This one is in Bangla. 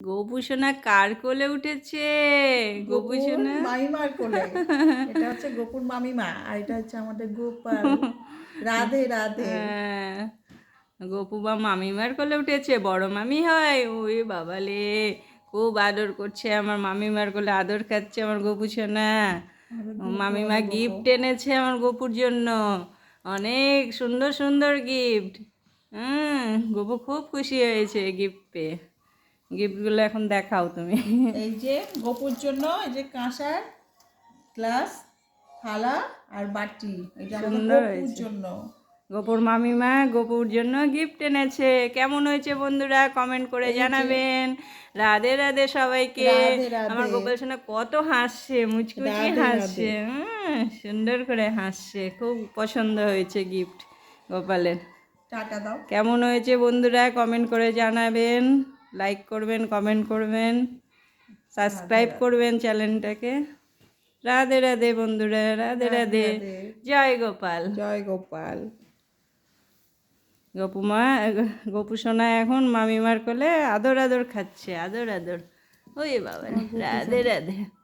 গোপুসোনা কার কোলে উঠেছে? গোপুসোনা মামিমার কোলে। এটা হচ্ছে গোপুর মামিমা আর এটা হচ্ছে আমাদের গোপাল। রাধে রাধে। হ্যাঁ। গপু বা মামিমার কোলে উঠেছে বড় মামি হয়। ওই বাবালে খুব আদর করছে আমার মামিমার কোলে আদর খাচ্ছে আমার গপু সোনা। মামিমা গিফট এনেছে আমার গপুর জন্য। অনেক সুন্দর সুন্দর গিফট হুম গোপু খুব খুশি হয়েছে গিফট পেয়ে। গিফটগুলো এখন দেখাও তুমি। এই যে গোপুর জন্য এই যে কাঁসার গ্লাস থালা আর বাটি। এটা গোপুর জন্য। গোপুর মামিমা গোপুর জন্য গিফট এনেছে। কেমন হয়েছে বন্ধুরা কমেন্ট করে জানাবেন। রাধে রাধে সবাইকে। আমার গোপাল সোনা কত হাসছে মুচকুচি হাসছে। সুন্দর করে হাসছে। খুব পছন্দ হয়েছে গিফট গোপালের। টাটা দাও। কেমন হয়েছে বন্ধুরা কমেন্ট করে জানাবেন। লাইক করবেন কমেন্ট করবেন সাবস্ক্রাইব করবেন চ্যানেলটাকে রাধে রাধে বন্ধুরা রাধে রাধে। জয় গোপাল। জয় গোপাল। গপুমা গপু সোনা এখন মামিমার কোলে আদর আদর খাচ্ছে আদর আদর। ওই বাবা রাধে রাধে।